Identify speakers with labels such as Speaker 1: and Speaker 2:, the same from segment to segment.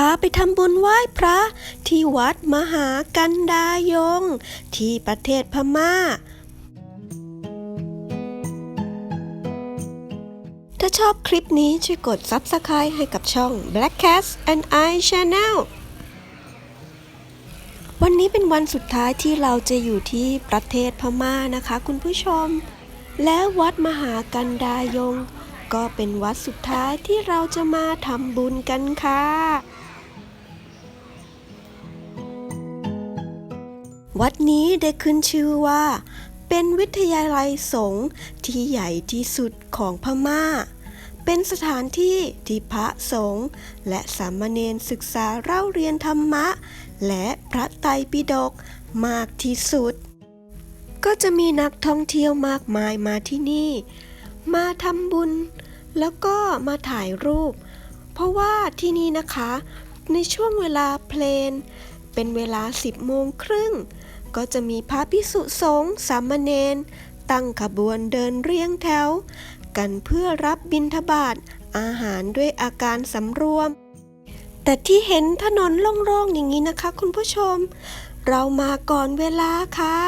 Speaker 1: พาไปทำบุญไหว้พระ ที่วัดมหากันดายง ที่ประเทศพม่าถ้าชอบคลิปนี้ช่วยกด Subscribe ให้กับช่อง Black Cat and I Channel วันนี้เป็นวันสุดท้ายที่เราจะอยู่ที่ประเทศพม่านะคะ คุณผู้ชม และวัดมหากันดายง ก็เป็นวัดสุดท้ายที่เราจะมาทำบุญกันค่ะ วัดนี้ได้ขึ้นชื่อว่า เป็นวิทยาลัยสงฆ์ที่ใหญ่ที่สุดของพม่า เป็นสถานที่ที่พระสงฆ์และสามเณรศึกษาเล่าเรียนธรรมะ และพระไตรปิฎกมากที่สุด ก็จะมีนักท่องเที่ยวมากมายมาที่นี่ มาทำบุญ แล้วก็มาถ่ายรูป เพราะว่าที่นี่นะคะ ในช่วงเวลาเพลนเป็นเวลา 10โมงครึ่ง ก็จะมีพระพิสุสงฆ์สามเณรตั้งขบวนเดินเรียงแถว กันเพื่อรับบิณฑบาตอาหารด้วยอาการสำรวม แต่ที่เห็นถนนโล่งๆอย่างนี้นะคะ คุณผู้ชม เรามาก่อนเวลาค่ะ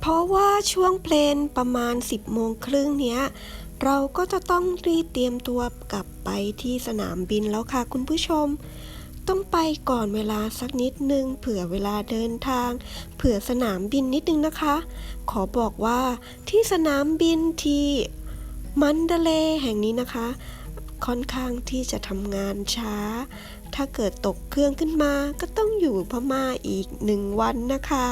Speaker 1: เพราะว่าช่วงเพลนประมาณ 10โมงครึ่งเนี้ย เราก็จะต้องรีบเตรียมตัวกลับไปที่สนามบินแล้วค่ะคุณผู้ชม ต้องไปก่อนเวลาสักนิดนึง เผื่อเวลาเดินทาง เผื่อสนามบินนิดนึงนะคะ ขอบอกว่าที่สนามบินที่มันเดเลแห่งนี้นะคะ ค่อนข้างที่จะทำงานช้า ถ้าเกิดตกเครื่องขึ้นมาก็ต้องอยู่พม่าอีกหนึ่งวันนะคะ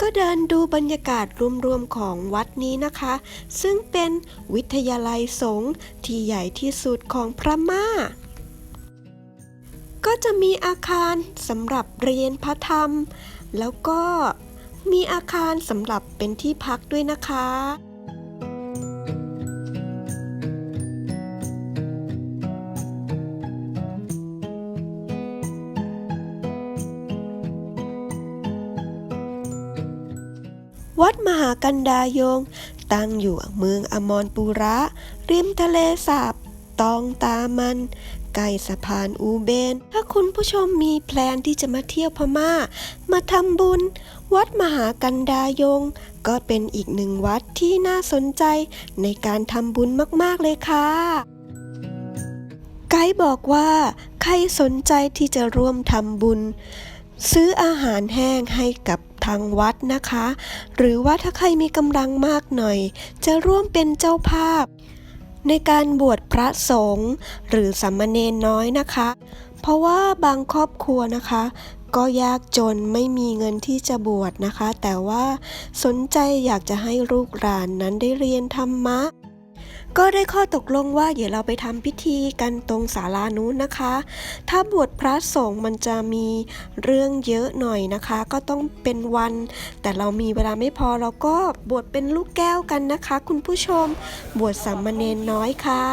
Speaker 1: ก็เดินดูบรรยากาศรวมๆของวัดนี้นะคะ ซึ่งเป็นวิทยาลัยสงฆ์ที่ใหญ่ที่สุดของพม่า ก็จะมีอาคารสำหรับเรียนพระธรรม แล้วก็มีอาคารสำหรับเป็นที่พักด้วยนะคะวัดมหากันดายง ตั้งอยู่เมืองอมรปุระ ริมทะเลสาบ ตองตามัน ใกล้สะพานอูเบน ถ้าคุณผู้ชมมีแพลนที่จะมาเที่ยวพม่า มาทำบุญ วัดมหากันดายง ก็เป็นอีกหนึ่งวัดที่น่าสนใจในการทำบุญมากๆเลยค่ะไกด์บอกว่า ใครสนใจที่จะร่วมทำบุญ ซื้ออาหารแห้งให้กับทางวัดนะคะ หรือว่าถ้าใครมีกำลังมากหน่อย จะร่วมเป็นเจ้าภาพ ในการบวชพระสงฆ์หรือสัมเณรน้อยนะคะ เพราะว่าบางครอบครัวนะคะ ก็ยากจนไม่มีเงินที่จะบวชนะคะ แต่ว่าสนใจอยากจะให้ลูกหลานนั้นได้เรียนธรรมะ ก็ได้ข้อตกลงว่าเดี๋ยวเราไปทำพิธีกันตรงศาลานู้นนะคะ ถ้าบวชพระสงฆ์มันจะมีเรื่องเยอะหน่อยนะคะ ก็ต้องเป็นวัน แต่เรามีเวลาไม่พอเราก็บวชเป็นลูกแก้วกันนะคะ คุณผู้ชมบวชสามเณรน้อยค่ะ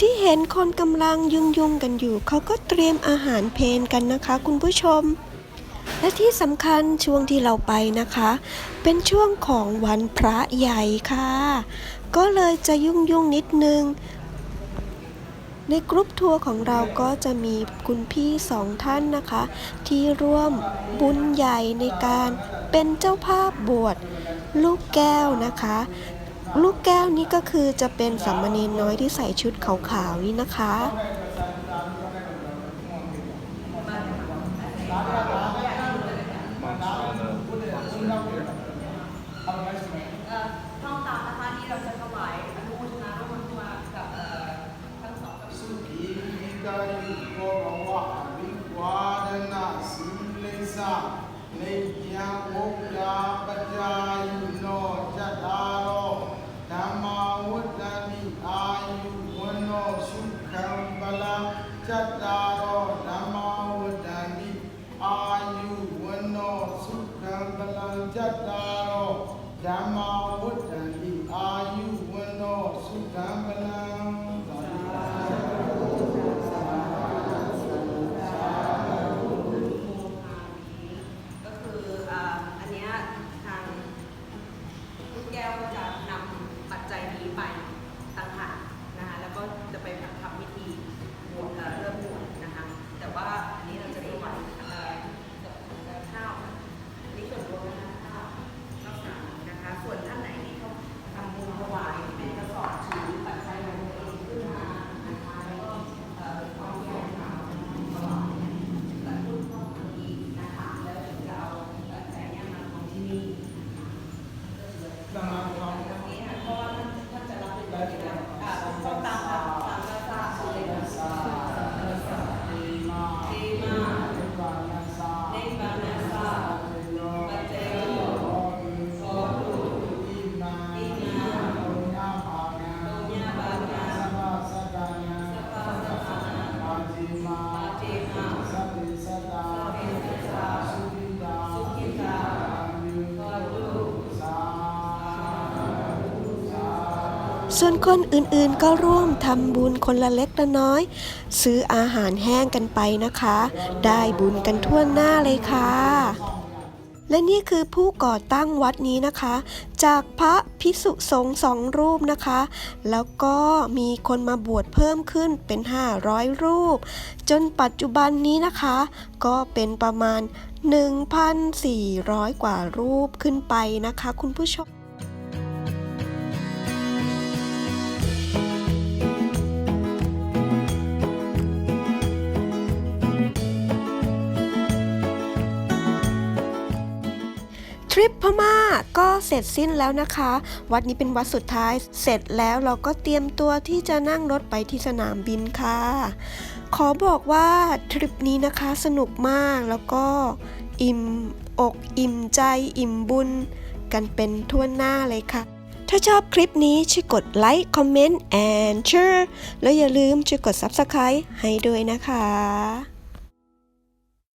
Speaker 1: ที่เห็นคนกำลังยุ่งยุ่งๆกันอยู่ เขาก็เตรียมอาหารเพนกันนะคะ คุณผู้ชม และที่สำคัญช่วงที่เราไปนะคะ เป็นช่วงของวันพระใหญ่ค่ะ ก็เลยจะยุ่งยุ่งๆนิดนึง ในกรุ๊ปทัวร์ของเราก็จะมีคุณพี่สองท่านนะคะ ที่ร่วมบุญใหญ่ในการเป็นเจ้าภาพบวชลูกแก้วนะคะลูกแก้วนี้ก็คือจะเป็นสามเณรน้อยที่ใส่ชุดขาวๆนี่นะคะ
Speaker 2: တိကောဝါဘိဝါဒနာ
Speaker 3: စီလိသနေယံဝုဒ္ဓပတာယုနောတတာရောဓမ္မာဝတ္တမိအာယုဝနောစုခံပလံတတာရောဓမ္မာဝတ္တမိအာယုဝနောစုခံပလံတတာရောဓမ္မာဝတ္တမိ ส่วน
Speaker 2: คน
Speaker 1: อื่นๆก็ร่วมทำบุญคนละเล็กละน้อย ซื้ออาหารแห้งกันไปนะคะ ได้บุญกันทั่วหน้าเลยค่ะ และนี่คือผู้ก่อตั้งวัดนี้นะคะ จากพระภิกษุสงฆ์สองรูปนะคะ แล้วก็มีคนมาบวชเพิ่มขึ้นเป็น 500 รูป จนปัจจุบันนี้นะคะ ก็เป็นประมาณ 1,400 กว่ารูปขึ้นไปนะคะ คุณผู้ชม ริปพม่าก็เสร็จสิ้นแล้วนะคะ วัดนี้เป็นวัดสุดท้าย เสร็จแล้วเราก็เตรียมตัวที่จะนั่งรถไปที่สนามบินค่ะ ขอบอกว่าทริปนี้นะคะสนุกมากแล้วก็อิ่มอกอิ่มใจอิ่มบุญ กันเป็นทั่วหน้าเลยค่ะ ถ้าชอบคลิปนี้ช่วยกดไลค์คอมเมนต์ and share แล้วอย่าลืมช่วยกด Subscribe ให้ด้วยนะคะ